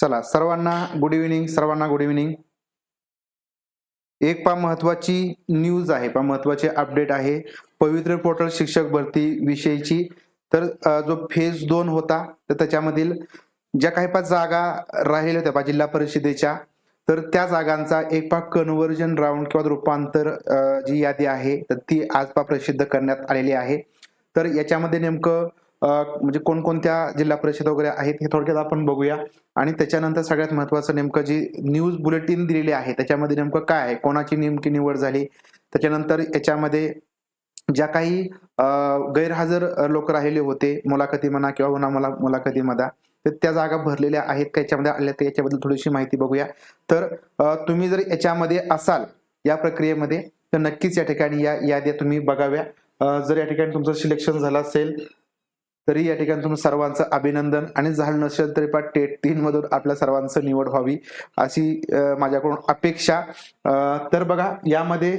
चला सर्वांना good evening सर्वांना गुड इव्हिनिंग एक पा महत्वाची न्यूज आहे पा महत्वाची अपडेट आहे. पवित्र पोर्टल शिक्षक भरती विषयीची. तर जो फेज दोन होता तर त्याच्यामधील ज्या काही पाच जागा राहिल्या होत्या पा जिल्हा परिषदेच्या तर त्या जागांचा एक पा कन्व्हर्जन राऊंड किंवा रूपांतर जी यादी आहे तर ती आज पा प्रसिद्ध करण्यात आलेली आहे. तर याच्यामध्ये नेमकं म्हणजे कोणकोणत्या जिल्हा परिषद वगैरे आहेत हे थोडक्यात आपण बघूया. आणि त्याच्यानंतर सगळ्यात महत्वाचं नेमकं जी न्यूज बुलेटिन दिलेली आहे त्याच्यामध्ये नेमकं काय आहे? कोणाची नेमकी निवड झाली? त्याच्यानंतर याच्यामध्ये ज्या काही गैरहजर लोक राहिले होते मुलाखती म्हणा किंवा हो म्हणा मला मुलाखती म्हणा तर त्या जागा भरलेल्या आहेत का? याच्यामध्ये आल्या तर याच्याबद्दल थोडीशी माहिती बघूया. तर तुम्ही जर याच्यामध्ये असाल या प्रक्रियेमध्ये तर नक्कीच या ठिकाणी या याद्या तुम्ही बघाव्या. जर या ठिकाणी तुमचं सिलेक्शन झालं असेल तरी या ठिकाणी तुम्ही सर्वांचं अभिनंदन. आणि झालं नसेल तरी पण टेट तीन मधून आपल्या सर्वांचं निवड व्हावी अशी माझ्याकडून अपेक्षा. तर बघा यामध्ये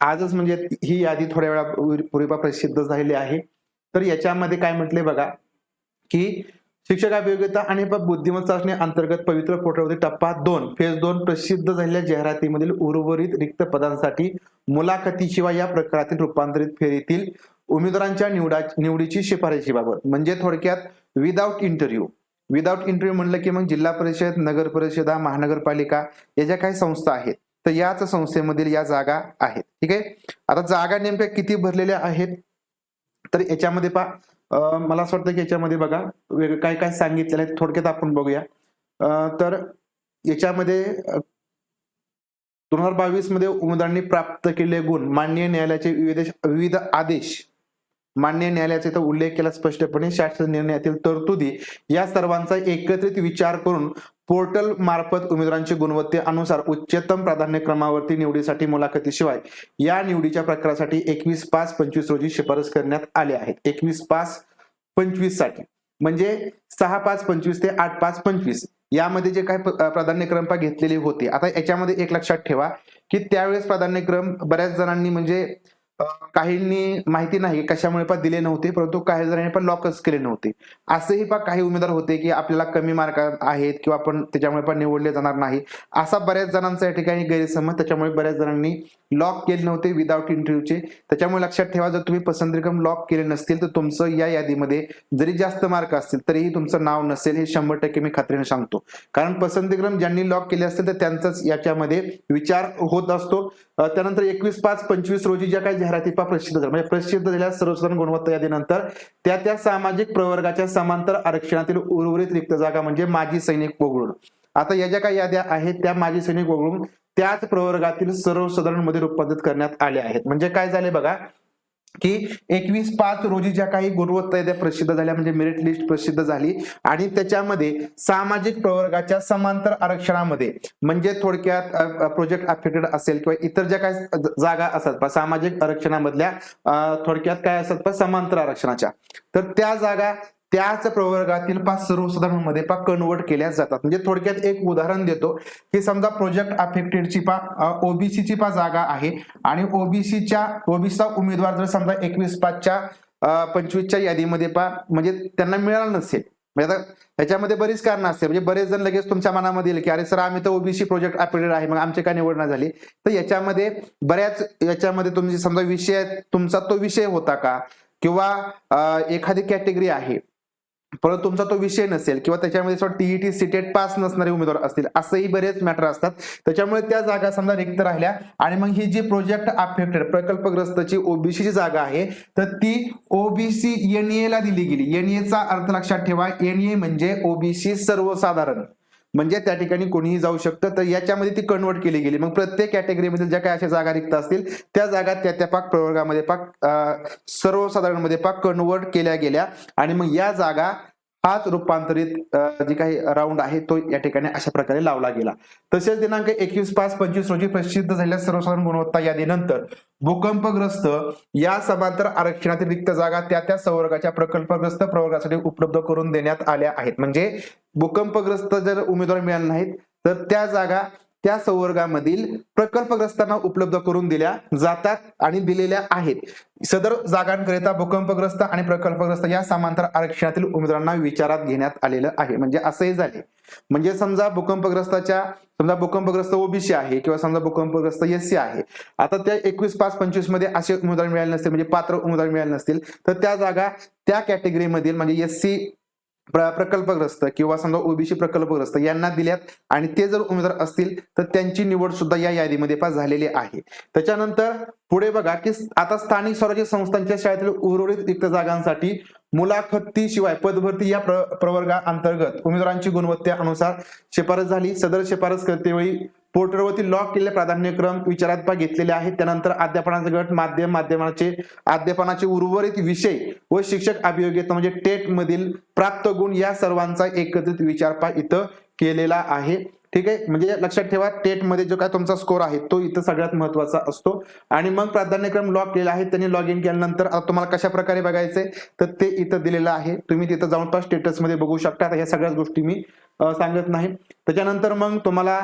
आजच म्हणजे ही यादी थोड्या वेळा पूर्वी प्रसिद्ध झालेली आहे. तर याच्यामध्ये काय म्हटले बघा की शिक्षक अभियोग्यता आणि बुद्धिमत्ता चाचणी अंतर्गत पवित्र पोर्टलवरती टप्पा दोन फेज दोन प्रसिद्ध झालेल्या जाहिरातीमधील उर्वरित रिक्त पदांसाठी मुलाखतीशिवाय या प्रकारातील रूपांतरित फेरीतील उमेदवारांच्या निवडा निवडीची शिफारशीबाबत म्हणजे थोडक्यात विदाऊट इंटरव्ह्यू विदाऊट इंटरव्ह्यू म्हणलं की मग जिल्हा परिषद नगर परिषदा महानगरपालिका या ज्या काही संस्था आहेत तर याच संस्थेमधील या जागा आहेत. ठीक आहे? आता जागा नेमक्या किती भरलेल्या आहेत? तर याच्यामध्ये पा मला असं वाटतं की याच्यामध्ये बघा वेगळं काय काय सांगितलेलं आहे थोडक्यात आपण बघूया. तर याच्यामध्ये दोन हजार बावीसमध्ये उमेदवारांनी प्राप्त केलेले गुण माननीय न्यायालयाचे विविध विविध आदेश मान्य न्यायालयाचा इथं उल्लेख केला स्पष्टपणे शासन निर्णयातील तरतुदी या सर्वांचा एकत्रित विचार करून पोर्टल मार्फत उमेदवारांच्या गुणवत्तेनुसार उच्चतम प्राधान्यक्रमावरती निवडीसाठी मुलाखतीशिवाय या निवडीच्या प्रकारासाठी एकवीस पाच पंचवीस रोजी शिफारस करण्यात आले आहेत. एकवीस पाच पंचवीससाठी. म्हणजे सहा पाच पंचवीस ते आठ पाच पंचवीस यामध्ये जे काही प्राधान्यक्रम घेतलेले होते. आता याच्यामध्ये एक लक्षात ठेवा की त्यावेळेस प्राधान्यक्रम बऱ्याच जणांनी म्हणजे काहींनी माहिती नाही कशामुळे पण दिले नव्हते परंतु काही जणांनी पण लॉकच केले नव्हते. असेही पण काही उमेदवार होते की आपल्याला कमी मार्क आहेत किंवा आपण त्याच्यामुळे पण निवडले जाणार नाही. असा बऱ्याच जणांचा या ठिकाणी गैरसमज त्याच्यामुळे बऱ्याच जणांनी लॉक केले नव्हते विदाऊट इंटरव्ह्यूचे त्याच्यामुळे लक्षात ठेवा जर तुम्ही पसंतीक्रम लॉक केले नसतील तर तुमचं या यादीमध्ये जरी जास्त मार्क असतील तरीही तुमचं नाव नसेल हे शंभर टक्के मी खात्रीने सांगतो. कारण पसंतीक्रम ज्यांनी लॉक केले असतील तर त्यांचाच याच्यामध्ये विचार होत असतो. त्यानंतर एकवीस पाच पंचवीस रोजी ज्या काही जाहिराती प्रसिद्ध झाल्या म्हणजे प्रसिद्ध झाल्या सर्वसाधारण गुणवत्ता यादीनंतर त्या त्या सामाजिक प्रवर्गाच्या समांतर आरक्षणातील उर्वरित रिक्त जागा म्हणजे माजी सैनिक वगळून. आता या ज्या काही याद्या आहेत त्या माजी सैनिक वगळून त्याच प्रवर्गातील सर्वसाधारणमध्ये रूपांतरित करण्यात आले आहेत. म्हणजे काय झाले बघा की एकवीस पाच रोजी ज्या काही गुणवत्ता याद्या प्रसिद्ध झाल्या म्हणजे मेरिट लिस्ट प्रसिद्ध झाली. आणि त्याच्यामध्ये सामाजिक प्रवर्गाच्या समांतर आरक्षणामध्ये म्हणजे थोडक्यात प्रोजेक्ट अफेक्टेड असेल किंवा इतर ज्या काही जागा असतात सामाजिक आरक्षणामधल्या थोडक्यात काय असतात समांतर आरक्षणाच्या. तर त्या जागा त्याच प्रवर्गातील पाच सर्वसाधारणमध्ये पा कन्वर्ट केल्या जातात. म्हणजे थोडक्यात एक उदाहरण देतो. की समजा प्रोजेक्ट अफेक्टेडची पा ओबीसीची पा जागा आहे. आणि ओबीसीच्या ओबीसीचा उमेदवार जर समजा एकवीस पाचच्या पंचवीसच्या यादीमध्ये पा म्हणजे त्यांना मिळालं नसेल. म्हणजे आता ह्याच्यामध्ये बरीच कारण असते म्हणजे बरेच जण लगेच तुमच्या मनामध्ये येईल की अरे सर आम्ही तर ओबीसी प्रोजेक्ट अपडेटेड आहे. मग आमची काय निवड नाही झाली? तर याच्यामध्ये बऱ्याच याच्यामध्ये तुमची समजा विषय तुमचा तो विषय होता का? किंवा एखादी कॅटेगरी आहे. परंतु तुमचा तो विषय नसेल किंवा त्याच्यामध्ये टीईटी सिटेट पास नसणारे उमेदवार असतील असंही बरेच मॅटर असतात. त्याच्यामुळे त्या जागा समजा रिक्त राहिल्या आणि मग ही जी प्रोजेक्ट अफेक्टेड प्रकल्पग्रस्तची ओबीसीची जागा आहे तर ती ओबीसी एनए ला दिली गेली. एनएचा अर्थ लक्षात ठेवा. एनए म्हणजे ओबीसी सर्वसाधारण. म्हणजे त्या ठिकाणी कोणीही जाऊ शकतं तर याच्यामध्ये ती कन्वर्ट केली गेली. मग प्रत्येक कॅटेगरीमध्ये ज्या काही अशा जागा रिक्त असतील त्या जागा त्या त्या पाक प्रवर्गामध्ये पाक सर्वसाधारणमध्ये सर्वसाधारणमध्ये पाक कन्वर्ट केल्या गेल्या. आणि मग या जागा हाच रूपांतरित जे काही राऊंड आहे तो या ठिकाणी अशा प्रकारे लावला गेला. तसेच दिनांक एकवीस पाच पंचवीस रोजी प्रसिद्ध झालेल्या सर्वसाधारण गुणवत्ता यादीनंतर भूकंपग्रस्त या समांतर आरक्षणातील रिक्त जागा त्या त्या संवर्गाच्या प्रकल्पग्रस्त प्रवर्गासाठी उपलब्ध करून देण्यात आल्या आहेत. म्हणजे भूकंपग्रस्त जर उमेदवार मिळाले नाहीत तर त्या जागा त्या संवर्गामधील प्रकल्पग्रस्तांना उपलब्ध करून दिल्या जातात आणि दिलेल्या आहेत. सदर जागांकरिता भूकंपग्रस्त आणि प्रकल्पग्रस्त या समांतर आरक्षणातील उमेदवारांना विचारात घेण्यात आलेलं आहे. म्हणजे असंही झाले म्हणजे समजा भूकंपग्रस्ताच्या समजा भूकंपग्रस्त ओबीसी आहे किंवा समजा भूकंपग्रस्त एससी आहे. आता त्या एकवीस पाच पंचवीसमध्ये असे उमेदवार मिळाले नसतील म्हणजे पात्र उमेदवार मिळाले नसतील तर त्या जागा त्या कॅटेगरीमधील म्हणजे एससी प्र प्रकल्पग्रस्त किंवा समजा ओबीसी प्रकल्पग्रस्त यांना दिल्यात आणि ते जर उमेदवार असतील तर त्यांची निवड सुद्धा या यादीमध्ये पास झालेली आहे. त्याच्यानंतर पुढे बघा की आता स्थानिक स्वराज्य संस्थांच्या शाळेतील उर्वरित रिक्त जागांसाठी मुलाखतीशिवाय पदभरती या प्र प्रवर्गाअंतर्गत उमेदवारांची गुणवत्तेनुसार शिफारस झाली. सदर शिफारस करतेवेळी पोर्टलवरती लॉक केलेले प्राधान्यक्रम विचारात घेतलेले आहेत. त्यानंतर अध्यापनाचे गट माध्यम माध्यमाचे अध्यापनाचे उर्वरित विषय व शिक्षक अभियोग्यता म्हणजे टेट मधील प्राप्त गुण या सर्वांचा एकत्रित विचारपा इथं केलेला आहे. ठीक आहे? म्हणजे लक्षात ठेवा टेटमध्ये जो काय तुमचा स्कोर आहे तो इथं सगळ्यात महत्त्वाचा असतो. आणि मग प्राधान्यक्रम लॉक केलेला आहे त्यांनी लॉग इन केल्यानंतर आता तुम्हाला कशा प्रकारे बघायचंय तर ते इथं दिलेलं आहे. तुम्ही तिथं जाऊन पास स्टेटसमध्ये बघू शकता. ह्या सगळ्याच गोष्टी मी सांगत नाही. त्याच्यानंतर मग तुम्हाला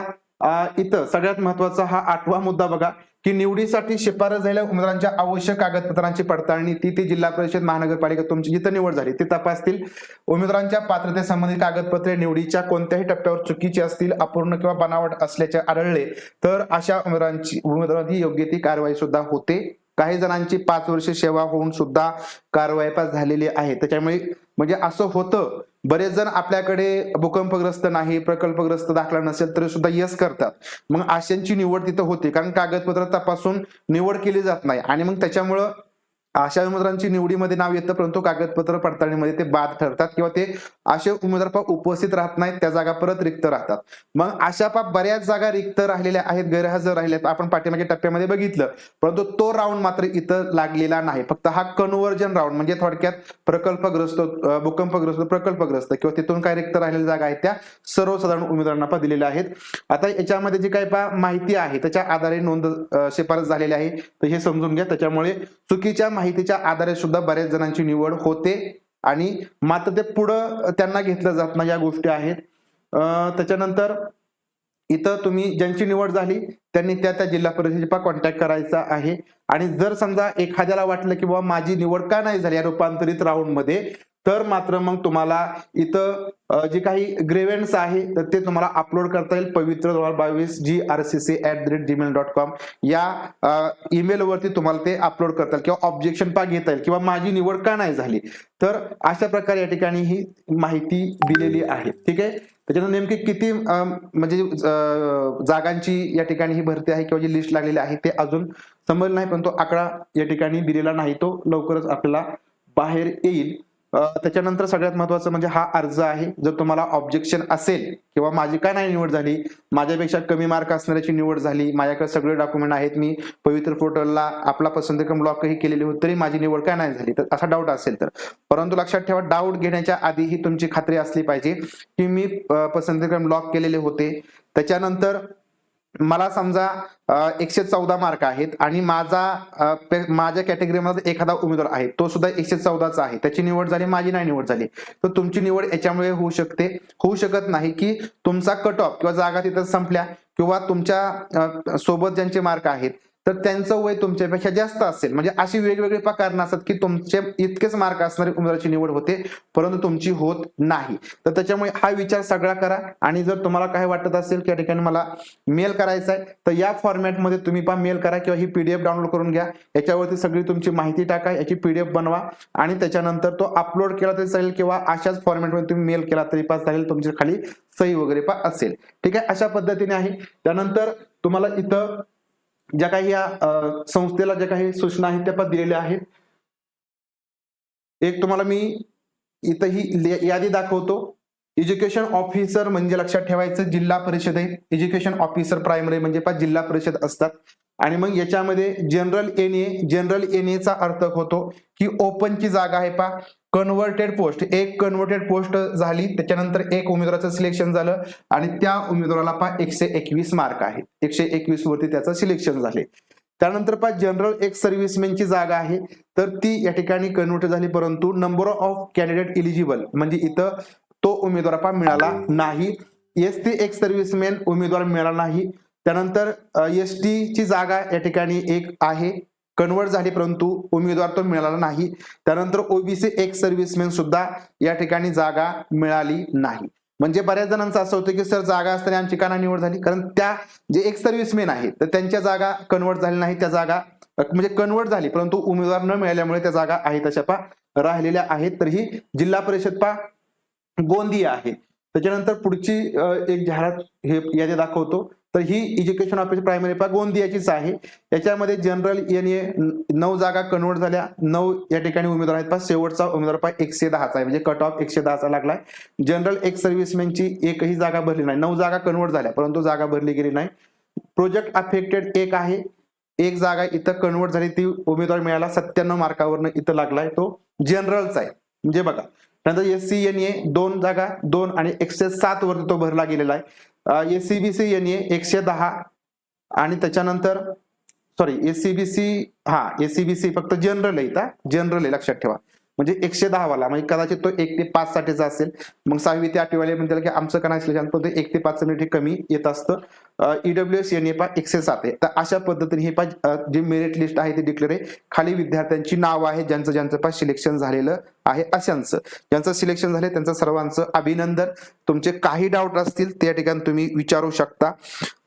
इथं सगळ्यात महत्त्वाचा हा आठवा मुद्दा बघा की निवडीसाठी शिफारस झालेल्या उमेदवारांच्या आवश्यक कागदपत्रांची पडताळणी ती ती जिल्हा परिषद महानगरपालिका तुमची जिथं निवड झाली ते तपासतील. उमेदवारांच्या पात्रतेसंबंधी कागदपत्रे निवडीच्या कोणत्याही टप्प्यावर चुकीची असतील अपूर्ण किंवा बनावट असल्याचे आढळले तर अशा उमेदवारांची उमेदवारांची योग्य ती कारवाई सुद्धा होते. काही जणांची पाच वर्ष सेवा होऊन सुद्धा कारवाई पास झालेली आहे. त्याच्यामुळे म्हणजे असं होतं बरेच जण आपल्याकडे भूकंपग्रस्त नाही प्रकल्पग्रस्त दाखला नसेल तरी सुद्धा यस करतात. मग अशांची निवड तिथं होते कारण कागदपत्र तपासून निवड केली जात नाही. आणि मग त्याच्यामुळं अशा उमेदवारांची निवडीमध्ये नाव येतं परंतु कागदपत्र पडताळणीमध्ये ते बाद ठरतात किंवा ते असे उमेदवार पा उपस्थित राहत नाहीत त्या जागा परत रिक्त राहतात. मग अशा पा बऱ्याच जागा रिक्त राहिलेल्या आहेत गैरहजर राहिल्यात आपण पाठीमागे टप्प्यामध्ये बघितलं. परंतु तो राऊंड मात्र इथं लागलेला नाही. फक्त हा कन्व्हर्जन राऊंड म्हणजे थोडक्यात प्रकल्पग्रस्त भूकंपग्रस्त प्रकल्पग्रस्त किंवा तिथून काय रिक्त राहिलेल्या जागा आहेत त्या सर्वसाधारण उमेदवारांना पा दिलेल्या आहेत. आता याच्यामध्ये जी काही पा माहिती आहे त्याच्या आधारे नोंद शिफारस झालेली आहे. तर हे समजून घ्या. त्याच्यामुळे चुकीच्या माहितीच्या आधारे सुद्धा बऱ्याच जणांची निवड होते. आणि मात्र ते पुढं त्यांना घेतलं जात नाही या गोष्टी आहेत. त्याच्यानंतर इथं तुम्ही ज्यांची निवड झाली त्यांनी त्या त्या जिल्हा परिषदेचा कॉन्टॅक्ट करायचा आहे. आणि जर समजा एखाद्याला वाटलं की बाबा माझी निवड का नाही झाली या रूपांतरित राऊंडमध्ये तर मात्र मग तुम्हाला इथं जे काही ग्रेव्हन्स आहे तर ते तुम्हाला अपलोड करता येईल. पवित्र दोन हजार बावीस G R C C at the rate Gmail dot com या ईमेलवरती तुम्हाला ते अपलोड करता येईल किंवा ऑब्जेक्शन पा घेता येईल किंवा माझी निवड का नाही झाली. तर अशा प्रकारे या ठिकाणी ही माहिती दिलेली आहे. ठीक आहे? त्याच्यानंतर नेमकी किती म्हणजे जागांची या ठिकाणी ही भरती आहे किंवा जी लिस्ट लागलेली आहे ते अजून समजलं नाही पण तो आकडा या ठिकाणी दिलेला नाही. तो लवकरच आपल्याला बाहेर येईल. त्याच्यानंतर सगळ्यात महत्वाचं म्हणजे हा अर्ज आहे. जर तुम्हाला ऑब्जेक्शन असेल किंवा माझी काय नाही निवड झाली माझ्यापेक्षा कमी मार्क असणाऱ्याची निवड झाली माझ्याकडे सगळे डॉक्युमेंट आहेत मी पवित्र पोर्टलला आपला पसंतीक्रम ब्लॉकही केलेली होती तरी माझी निवड काय नाही झाली. तर असा डाऊट असेल तर. परंतु लक्षात ठेवा डाऊट घेण्याच्या आधी ही तुमची खात्री असली पाहिजे की मी पसंतक्रम ब्लॉक केलेले होते. त्याच्यानंतर मला समजा एकशे चौदा मार्क आहेत आणि माझा माझ्या कॅटेगरीमध्ये एखादा उमेदवार आहे तो सुद्धा एकशे चौदाचा आहे. त्याची निवड झाली माझी नाही निवड झाली. तर तुमची निवड याच्यामुळे होऊ शकते. होऊ शकत नाही की तुमचा कट ऑफ किंवा जागा तिथं संपल्या किंवा तुमच्यासोबत ज्यांचे मार्क आहेत तर त्यांचं वय तुमच्यापेक्षा जास्त असेल. म्हणजे अशी वेगवेगळी पा कारण असतात की तुमचे इतकेच मार्क असणारी उमेदवाराची निवड होते परंतु तुमची होत नाही. तर त्याच्यामुळे हा विचार सगळा करा. आणि जर तुम्हाला काय वाटत असेल की या ठिकाणी मला मेल करायचा आहे तर या फॉर्मॅटमध्ये तुम्ही पण मेल करा किंवा ही पीडीएफ डाउनलोड करून घ्या. याच्यावरती सगळी तुमची माहिती टाका याची पीडीएफ बनवा. आणि त्याच्यानंतर तो अपलोड केला तरी चालेल किंवा अशाच फॉर्मॅटमध्ये तुम्ही मेल केला तरी पास चालेल तुमच्या खाली सही वगैरे पा असेल. ठीक आहे? अशा पद्धतीने आहे. त्यानंतर तुम्हाला इथं ज्या काही या संस्थेला ज्या काही सूचना आहेत त्या पण दिलेल्या आहेत. एक तुम्हाला मी इथं ही यादी दाखवतो. एज्युकेशन ऑफिसर म्हणजे लक्षात ठेवायचं जिल्हा परिषद आहे. एज्युकेशन ऑफिसर प्रायमरी म्हणजे पाच जिल्हा परिषद असतात. आणि मग याच्यामध्ये general N A general N चा अर्थ होतो की ओपनची जागा आहे पा कन्व्हर्टेड पोस्ट एक कन्व्हर्टेड पोस्ट झाली त्याच्यानंतर एक उमेदवाराचं सिलेक्शन झालं आणि त्या उमेदवाराला पा एकशे एकवीस मार्क आहेत एकशे एकवीस वरती त्याचं सिलेक्शन झाले. त्यानंतर पा जनरल एक सर्व्हिसमॅनची जागा आहे. तर ती या ठिकाणी कन्व्हर्ट झाली परंतु नंबर ऑफ कॅन्डिडेट इलिजिबल म्हणजे इथं तो उमेदवार पा मिळाला नाही. एस टी एक सर्व्हिसमॅन उमेदवार मिळाला नाही. त्यानंतर एस ची जागा या ठिकाणी एक आहे. कन्वर्ट झाली परंतु उमेदवार तो मिळाला नाही. त्यानंतर ओबीसी एक सर्व्हिसमॅन सुद्धा या ठिकाणी जागा मिळाली नाही. म्हणजे बऱ्याच जणांचं असं होतं की सर जागा असताना आमची काना निवड झाली? कारण त्या जे एक सर्व्हिसमॅन आहेत तर त्यांच्या जागा कन्वर्ट झाल्या नाही. त्या जागा म्हणजे कन्वर्ट झाली परंतु उमेदवार न मिळाल्यामुळे त्या जागा आहेत तशा पा राहिलेल्या आहेत. तर ही जिल्हा परिषद पा गोंदिया आहे. त्याच्यानंतर पुढची एक जाहिरात हे यादी दाखवतो. तर ही एज्युकेशन ऑफिस प्रायमरी पा गोंदियाचीच आहे. याच्यामध्ये जनरल एन ए नऊ जागा कन्वर्ट झाल्या. नऊ या ठिकाणी उमेदवार आहेत पा शेवटचा उमेदवार पा एकशे दहाचा आहे. म्हणजे कट ऑफ एकशे दहाचा लागलाय. जनरल एक सर्व्हिसमॅनची एकही जागा भरली नाही. नऊ जागा कन्वर्ट झाल्या परंतु जागा भरली गेली नाही. प्रोजेक्ट अफेक्टेड एक आहे. एक जागा इथं कन्वर्ट झाली ती उमेदवार मिळाला सत्त्याण्णव मार्कावरनं इथं लागलाय तो जनरलचा आहे. म्हणजे बघा नंतर एस सी एन ए दोन जागा दोन आणि एकशे सात वरती तो भरला गेलेला आहे. S C B C N A एकशे दहा. आणि त्याच्यानंतर सॉरी एससीबीसी हा एससीबीसी फक्त जनरल आहे इथं जनरल आहे लक्षात ठेवा. म्हणजे एकशे दहावाला म्हणजे कदाचित तो एक ते पाच साठीचा असेल. मग सहावी ते आठवीवाले म्हणतील की आमचं का पण ते एक ते पाच मिनिट कमी येत असतं. ईडब्ल्यू एस एन ए पा एकशे सात आहे. तर अशा पद्धतीने हे पा जे मेरिट लिस्ट आहे ते डिक्लेअर आहे. खाली विद्यार्थ्यांची नाव आहे ज्यांचं ज्यांचं पा सिलेक्शन झालेलं आहे अशांचं. ज्यांचं सिलेक्शन झाले त्यांचं सर्वांचं अभिनंदन. तुमचे काही डाऊट असतील त्या ठिकाणी तुम्ही विचारू शकता.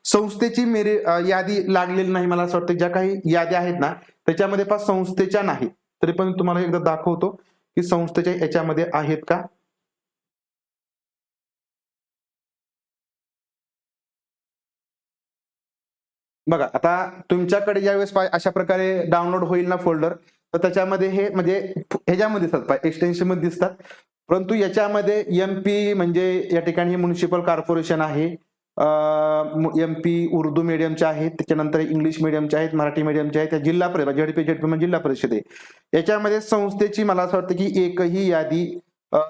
संस्थेची मेरे यादी लागलेली नाही मला असं वाटतं. ज्या काही याद्या आहेत ना त्याच्यामध्ये पास संस्थेच्या नाही. तरी पण तुम्हाला एकदा दाखवतो की संस्थेच्या याच्यामध्ये आहेत का? बघा आता तुमच्याकडे ज्यावेळेस अशा प्रकारे डाउनलोड होईल ना फोल्डर तर त्याच्यामध्ये हे म्हणजे ह्याच्यामध्ये दिसतात एक्सटेन्शनमध्ये दिसतात. परंतु याच्यामध्ये एम पी म्हणजे या ठिकाणी म्युन्सिपल कॉर्पोरेशन आहे. एम पी उर्दू मीडियमचे आहेत त्याच्यानंतर इंग्लिश मीडियमचे आहेत मराठी मीडियमचे आहेत त्या जिल्हा परिषद झेडपी झेडपी म्हणजे जिल्हा परिषद आहे. याच्यामध्ये संस्थेची मला असं वाटतं की एकही यादी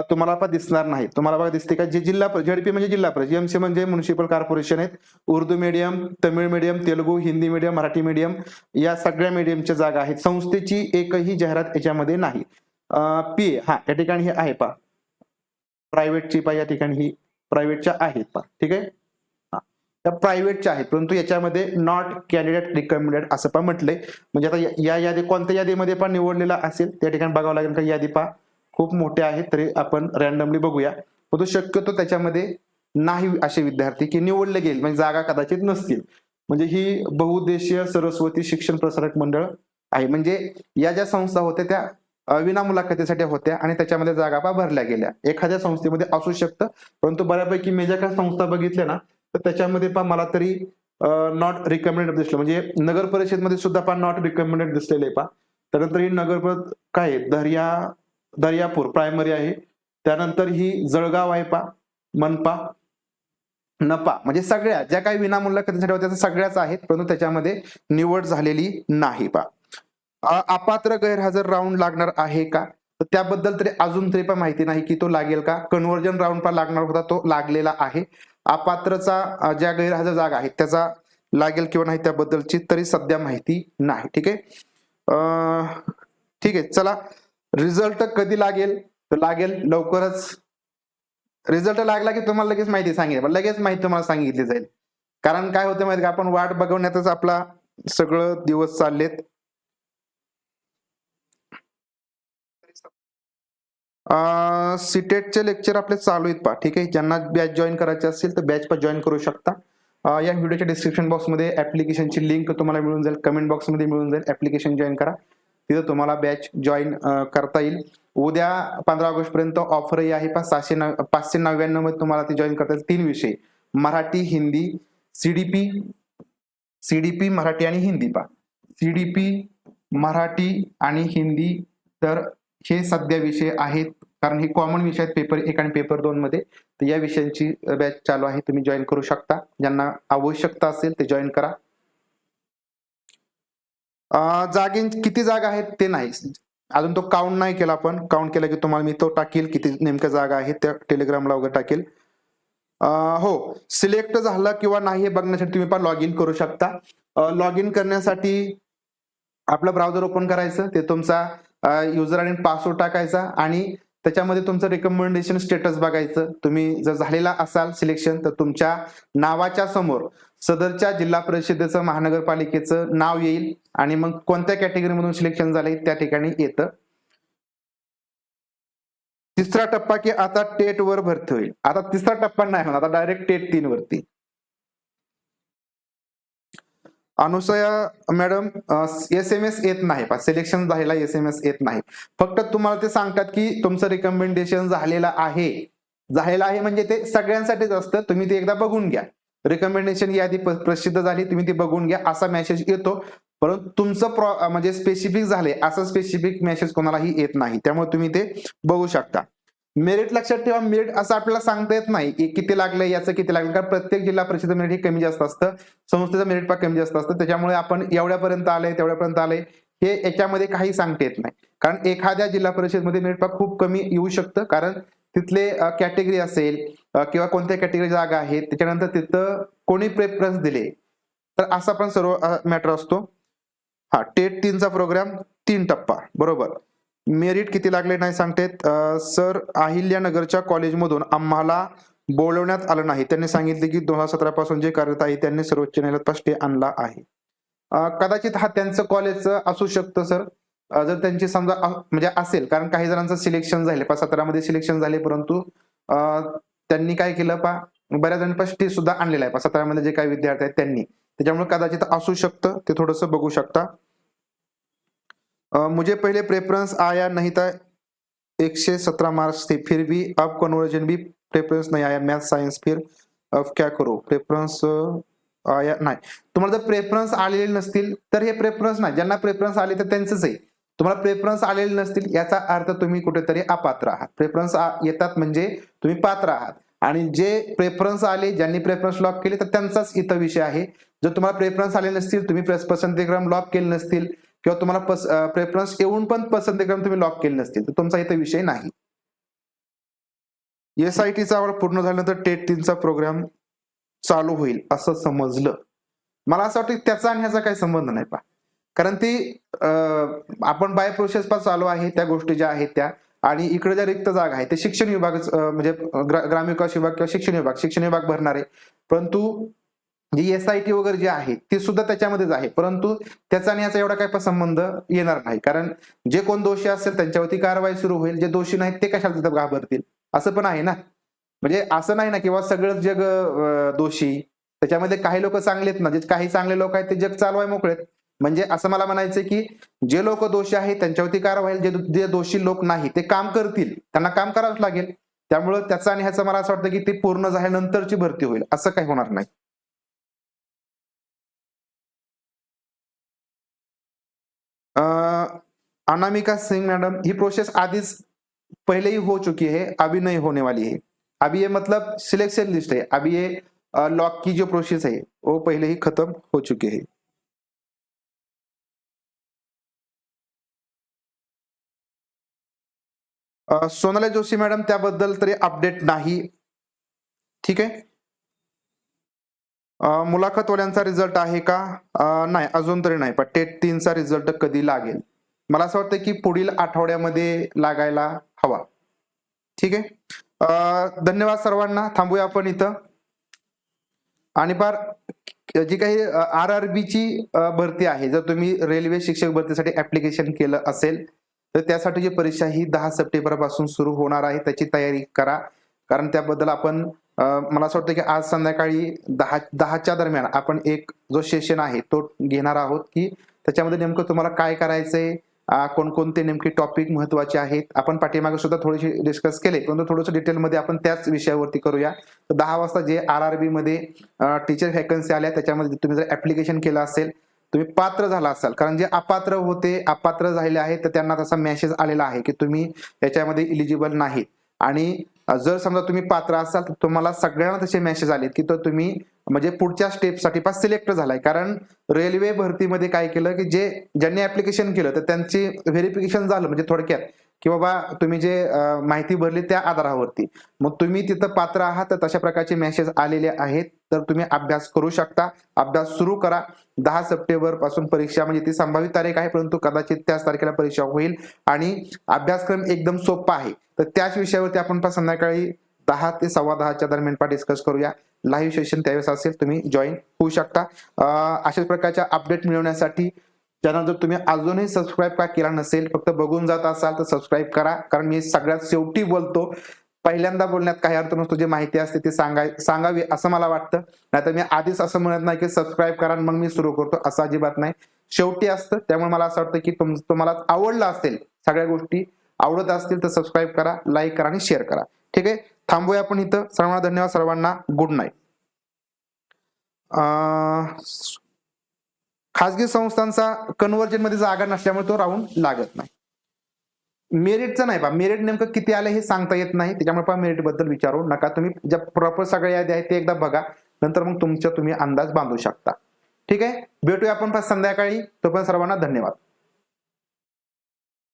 तुम्हाला पण दिसणार नाही. तुम्हाला बघा दिसते का जे जिल्हा परिषद झेडपी म्हणजे जिल्हा परिषद एमसी म्हणजे म्युनिसिपल कॉर्पोरेशन आहेत. Urdu medium Tamil medium Telugu Hindi medium Marathi medium या सगळ्या मीडियमच्या जागा आहेत. संस्थेची एकही जाहिरात याच्यामध्ये नाही. पी हा या ठिकाणी हे आहे पा प्रायव्हेटची पा या ठिकाणी ही प्रायव्हेटच्या आहेत पा ठीक आहे? त्या प्रायव्हेटच्या आहेत. परंतु याच्यामध्ये नॉट कॅन्डिडेट रिकमेंडेड असं पण म्हटलंय. म्हणजे आता या- या यादी कोणत्या यादीमध्ये पण निवडलेला असेल त्या ठिकाणी बघावं लागेल का यादी पा खूप मोठे आहेत तरी आपण रॅन्डमली बघूया. परंतु शक्यतो त्याच्यामध्ये नाही असे विद्यार्थी की निवडले गेले म्हणजे जागा कदाचित नसतील. म्हणजे ही बहुउद्देशीय सरस्वती शिक्षण प्रसारक मंडळ आहे. म्हणजे या ज्या संस्था होत्या त्या विना मुलाखतीसाठी होत्या आणि त्याच्यामध्ये जागा भरल्या गेल्या. एखाद्या संस्थेमध्ये असू शकतं परंतु बऱ्यापैकी मी ज्या काही संस्था बघितल्या ना तर त्याच्यामध्ये पण मला तरी नॉट रिकमेंडेड दिसलं. म्हणजे नगर परिषदमध्ये सुद्धा पण नॉट रिकमेंडेड दिसलेले पा त्यानंतर ही नगर परिषद काय आहे? दर्या दर्यापूर प्रायमरी आहे. त्यानंतर ही जळगाव आहे पा मनपा नपा. म्हणजे सगळ्या ज्या काही विनामूल्य खरेदीसाठी होत्या सगळ्याच आहेत परंतु त्याच्यामध्ये निवड झालेली नाही पा अपात्र गैरहजर राऊंड लागणार आहे का? तर त्याबद्दल तरी अजून तरी पण माहिती नाही की तो लागेल का? कन्व्हर्जन राऊंड पण लागणार होता तो लागलेला आहे. अपात्रचा ज्या गैरहजर जागा आहेत त्याचा लागेल किंवा नाही त्याबद्दलची तरी सध्या माहिती नाही ठीक आहे? ठीक आहे चला. रिझल्ट कधी लागेल? तर लागेल लवकरच. रिझल्ट लागला की तुम्हाला लगेच माहिती सांगेल पण लगेच माहिती तुम्हाला सांगितली जाईल. कारण काय होतं माहिती का? आपण वाट बघवण्यातच आपला सगळं दिवस चाललेत. सीटेटचे लेक्चर आपले चालू आहेत पा ठीक आहे? ज्यांना बॅच जॉईन करायचे असेल तर बॅच पण जॉईन करू शकता. या व्हिडिओच्या डिस्क्रिप्शन बॉक्समध्ये ऍप्लिकेशनची लिंक तुम्हाला मिळून जाईल. कमेंट बॉक्समध्ये मिळून जाईल. ऍप्लिकेशन जॉईन करा. तिथं तुम्हाला बॅच जॉईन करता येईल. उद्या पंधरा ऑगस्ट पर्यंत ऑफरही आहे. पा सहाशे नव पाचशे नव्याण्णवमध्ये तुम्हाला ते जॉईन करता येईल. तीन विषय. मराठी हिंदी सीडीपी सीडीपी मराठी आणि हिंदी पा सीडीपी मराठी आणि हिंदी तर हे सध्या विषय आहेत. कारण हे कॉमन विषय आहेत पेपर एक आणि पेपर दोन मध्ये. तर या विषयांची बॅच चालू आहे. तुम्ही जॉईन करू शकता. ज्यांना आवश्यकता असेल ते जॉईन करा. जागे किती जागा आहेत ते नाही. अजून तो काउंट नाही केला आपण. काउंट केला की तुम्हाला मी तो टाकेल. किती नेमक्या जागा आहेत त्या टेलिग्रामला वगैरे टाकेल. हो. सिलेक्ट झालं किंवा नाही हे बघण्यासाठी तुम्ही पण लॉग इन करू शकता. लॉग इन करण्यासाठी आपलं ब्राउझर ओपन करायचं. ते तुमचा युजर आणि पासवर्ड टाकायचा आणि त्याच्यामध्ये तुमचं रिकमेंडेशन स्टेटस बघायचं. तुम्ही जर झालेला असाल सिलेक्शन तर तुमच्या नावाच्या समोर सदरच्या जिल्हा परिषदेचं महानगरपालिकेचं नाव येईल आणि मग कोणत्या कॅटेगरीमधून सिलेक्शन झालंय त्या ठिकाणी येतं. तिसरा टप्पा की आता टेट वर भरती होईल. आता तिसरा टप्पा नाही होणार आता डायरेक्ट टेट तीन वरती Anusaya madam S M S येत नाही. पा सिलेक्शन झालेला एस एम एस येत नाही. फक्त तुम्हाला ते सांगतात की तुमचं रिकमेंडेशन झालेलं आहे. झालेलं आहे म्हणजे ते सगळ्यांसाठीच असतं. तुम्ही ते एकदा बघून घ्या. रिकमेंडेशन यादी प्रसिद्ध झाली तुम्ही ती बघून घ्या. असा मेसेज येतो. परंतु तुमचं प्रॉ म्हणजे स्पेसिफिक झाले असं स्पेसिफिक मेसेज कोणालाही येत नाही. त्यामुळे तुम्ही ते बघू शकता. मेरिट लक्षात ठेवा मेरिट असं आपल्याला सांगता येत नाही. की किती लागलंय याचं किती लागलं? कारण प्रत्येक जिल्हा परिषद मेरिट हे कमी जास्त असतं. संस्थेचं मेरिट पण कमी जास्त असतं. त्याच्यामुळे आपण एवढ्यापर्यंत आलंय तेवढ्यापर्यंत आलंय हे याच्यामध्ये काही सांगता येत नाही. कारण एखाद्या जिल्हा परिषदमध्ये मेरिट पॅक खूप कमी येऊ शकतं. कारण तिथले कॅटेगरी असेल किंवा कोणत्या कॅटेगरी जागा आहेत त्याच्यानंतर तिथं कोणी प्रेफरन्स दिले तर असा पण सर्व मॅटर असतो. हा टेट तीनचा प्रोग्राम तीन टप्पा. बरोबर? मेरिट किती लागले नाही सांगतेत सर अहिल्यानगरच्या कॉलेजमधून आम्हाला बोलवण्यात आलं नाही. त्यांनी सांगितले की दोन हजार सतरा पासून जे कार्यरत आहे त्यांनी सर्वोच्च न्यायालयात स्टे आणला आहे. कदाचित हा त्यांचं कॉलेजचं असू शकतं सर. जर त्यांची समजा म्हणजे असेल कारण काही जणांचं सिलेक्शन झाले पा सतरामध्ये सिलेक्शन झाले परंतु त्यांनी काय केलं पा बऱ्याच जणांनी स्टे सुद्धा आणलेला आहे पा सतरामध्ये जे काही विद्यार्थी आहेत त्यांनी. त्याच्यामुळे कदाचित असू शकतं ते थोडस बघू शकता. मुझे पहले प्रेफरेंस आया नहीं था। एकशे सत्रह मार्क्स थे फिर भी अब कन्वर्जन भी प्रेफरेंस नहीं आया मैथ साइंस फिर। अब क्या करो? प्रेफरन्स आया नाही। तुम्हाला जर प्रेफरन्स आलेले नसतील तर हे प्रेफरन्स नाही. ज्यांना प्रेफरन्स आले तर त्यांचंच आहे. तुम्हाला प्रेफरन्स आलेले नसतील याचा अर्थ तुम्ही कुठेतरी अपात्र आहात. प्रेफरन्स येतात म्हणजे तुम्ही पात्र आहात. आणि जे प्रेफरन्स आले ज्यांनी प्रेफरन्स लॉक केले तर त्यांचाच इथं विषय आहे. जर तुम्हाला प्रेफरन्स आले नसतील तुम्ही प्रेस- पसंतीक्रम लॉक केले नसतील किंवा तुम्हाला पस प्रेफरन्स येऊन पण पसंतीक्रम तुम्ही लॉक केले नसतील तर तुमचा इथे विषय नाही. एस आय टीचा आवड पूर्ण झाल्यानंतर टेट तीनचा प्रोग्राम चालू होईल असं समजलं. मला असं वाटतं त्याचा आणि ह्याचा काही संबंध नाही पा कारण ती आपण बाय प्रोसेस पण चालू आहे त्या गोष्टी ज्या आहेत त्या. आणि इकडे ज्या रिक्त जागा आहे ते शिक्षण विभाग म्हणजे ग्रामविकास विभाग किंवा शिक्षण विभाग शिक्षण विभाग भरणार. आहे परंतु जी एस आय टी वगैरे जे आहे ते सुद्धा त्याच्यामध्येच आहे. परंतु त्याचा आणि याचा एवढा काही पण संबंध येणार नाही. कारण जे कोण दोषी असेल त्यांच्यावरती कारवाई सुरू होईल. जे दोषी नाहीत ते कशाला तिथं घाबरतील? असं पण आहे ना? म्हणजे असं नाही ना किंवा सगळं जग दोषी. त्याच्यामध्ये काही लोक चांगलेत ना जे काही चांगले लोक आहेत ते जग चालवाय मोकळेत. म्हणजे असं मला म्हणायचं की जे लोक दोषी आहेत त्यांच्यावरती कारवाई जे जे दोषी लोक नाही ते काम करतील. त्यांना काम करावंच लागेल. त्यामुळं त्याचा आणि ह्याचं मला असं वाटतं की ते पूर्ण झाल्यानंतरची भरती होईल. असं काही होणार नाही. अनामिका सिंह मैडम ये प्रोसेस आधीच पहले ही हो चुकी है अभी नहीं होने वाली है। अभी ये मतलब सिलेक्शन लिस्ट है। अभी ये लॉक की जो प्रोसेस है वो पहले ही खत्म हो चुकी है। सोनाली जोशी मॅडम तरी अपडेट नाही। ठीक अं, मुलाखतवाल्यांचा रिझल्ट आहे का? नाही अजून तरी नाही पण टेट तीनचा रिझल्ट कधी लागेल? मला असं वाटतं की पुढील आठवड्यामध्ये लागायला हवा. ठीक आहे? धन्यवाद सर्वांना. थांबूया आपण इथं. आणि फार जी काही आर आर ची भरती आहे जर तुम्ही रेल्वे शिक्षक भरतीसाठी ऍप्लिकेशन केलं असेल तर त्यासाठीची परीक्षा ही दहा सप्टेंबरपासून सुरू होणार आहे त्याची तयारी करा. कारण त्याबद्दल आपण मला असं वाटतं की आज संध्याकाळी दहा दहाच्या दरम्यान आपण एक जो सेशन आहे तो घेणार आहोत की त्याच्यामध्ये नेमकं तुम्हाला काय करायचंय कोणकोणते नेमके टॉपिक महत्त्वाचे आहेत आपण पाठीमागे सुद्धा थोडेसे डिस्कस केले परंतु थोडंसं डिटेलमध्ये आपण त्याच विषयावरती करूया. तर दहा वाजता जे आर आर बी मध्ये टीचर व्हॅकन्सी आल्या त्याच्यामध्ये तुम्ही जर ऍप्लिकेशन केलं असेल तुम्ही पात्र झाला असाल. कारण जे अपात्र होते अपात्र झालेले आहेत तर त्यांना तसा मेसेज आलेला आहे की तुम्ही याच्यामध्ये इलिजिबल नाहीत. आणि जर समजा तुम्ही पात्र असाल तर तुम्हाला सगळ्यांना तसे मेसेज आले की तर तुम्ही म्हणजे पुढच्या स्टेपसाठी पास सिलेक्ट झालाय. कारण रेल्वे भरतीमध्ये काय केलं की जे ज्यांनी ऍप्लिकेशन केलं तर त्यांची व्हेरिफिकेशन झालं म्हणजे थोडक्यात. की बाबा तुम्ही जे माहिती भरली त्या आधारावरती. मग तुम्ही तिथं पात्र आहात तर तशा प्रकारचे मेसेज आलेले आहेत. तर तुम्ही अभ्यास करू शकता. अभ्यास सुरू करा. दहा सप्टेंबरपासून परीक्षा म्हणजे ती संभावित तारीख आहे परंतु कदाचित त्याच तारखेला परीक्षा होईल. आणि अभ्यासक्रम एकदम सोपा आहे. तर त्याच विषयावरती आपण पण संध्याकाळी दहा ते सव्वा दहाच्या दरम्यान पण डिस्कस करूया. लाईव्ह सेशन त्यावेळेस असेल तुम्ही जॉईन होऊ शकता. अशाच प्रकारच्या अपडेट मिळवण्यासाठी त्यानंतर जर तुम्ही अजूनही सबस्क्राईब का केला नसेल फक्त बघून जात असाल तर सबस्क्राईब करा. कारण मी सगळ्यात शेवटी बोलतो पहिल्यांदा बोलण्यात काही अर्थ नसतो जे माहिती असते ती सांगाय सांगावी असं मला वाटतं. नाहीतर मी आधीच असं म्हणत नाही की सबस्क्राईब करा मग मी सुरू करतो असं अजिबात नाही. शेवटी असतं त्यामुळे मला असं वाटतं की तुम तुम्हाला आवडलं असेल सगळ्या गोष्टी आवडत असतील तर सबस्क्राईब करा लाईक करा आणि शेअर करा. ठीक आहे? थांबूया आपण इथं. सर्वांना धन्यवाद सर्वांना गुड नाईट खाजगी संस्थांचा कन्व्हर्जनमध्ये जागा नसल्यामुळे तो राहून लागत नाही. मेरिटचं नाही पा मेरिट नेमकं किती आलं हे सांगता येत नाही. त्याच्यामुळे पा मेरिटबद्दल विचारू नका तुम्ही. ज्या प्रॉपर सगळ्या यादी आहेत ते एकदा बघा. नंतर मग तुमचा तुम्ही अंदाज बांधू शकता. ठीक आहे? भेटूया आपण पण संध्याकाळी. पण सर्वांना धन्यवाद.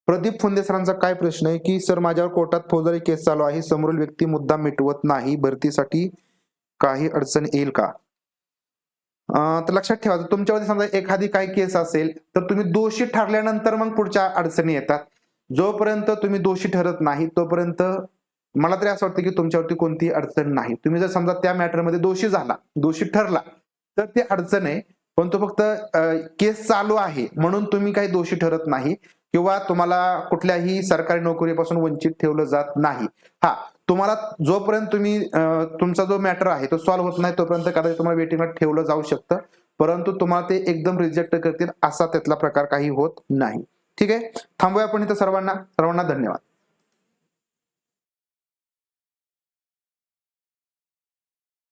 प्रदीप फुंदे सरांचा काय प्रश्न आहे की सर माझ्यावर कोर्टात फौजदारी केस चालू आहे. समोरील व्यक्ती मुद्दा मिटवत नाही. भरतीसाठी काही अडचण येईल का? तर लक्षात ठेवा तुमच्यावरती समजा एखादी काही केस असेल तर तुम्ही दोषी ठरल्यानंतर मग पुढच्या अडचणी येतात. जोपर्यंत तुम्ही दोषी ठरत नाही तोपर्यंत मला तरी असं वाटतं की तुमच्यावरती कोणतीही अडचण नाही. तुम्ही जर समजा त्या मॅटरमध्ये दोषी झाला दोषी ठरला तर ते अडचण आहे पण तो फक्त केस चालू आहे म्हणून तुम्ही काही दोषी ठरत नाही. किंवा तुम्हाला कुठल्याही सरकारी नोकरीपासून वंचित ठेवलं जात नाही. हा तुम्हाला जोपर्यंत तुम्ही तुमचा जो मॅटर आहे तो सॉल्व्ह होत नाही तोपर्यंत कदाचित तुम्हाला वेटिंगला ठेवलं जाऊ शकतं. परंतु तुम्हाला ते एकदम रिजेक्ट करतील असा त्यातला प्रकार काही होत नाही. ठीक आहे? थांबूया आपण इथं सर्वांना. सर्वांना धन्यवाद.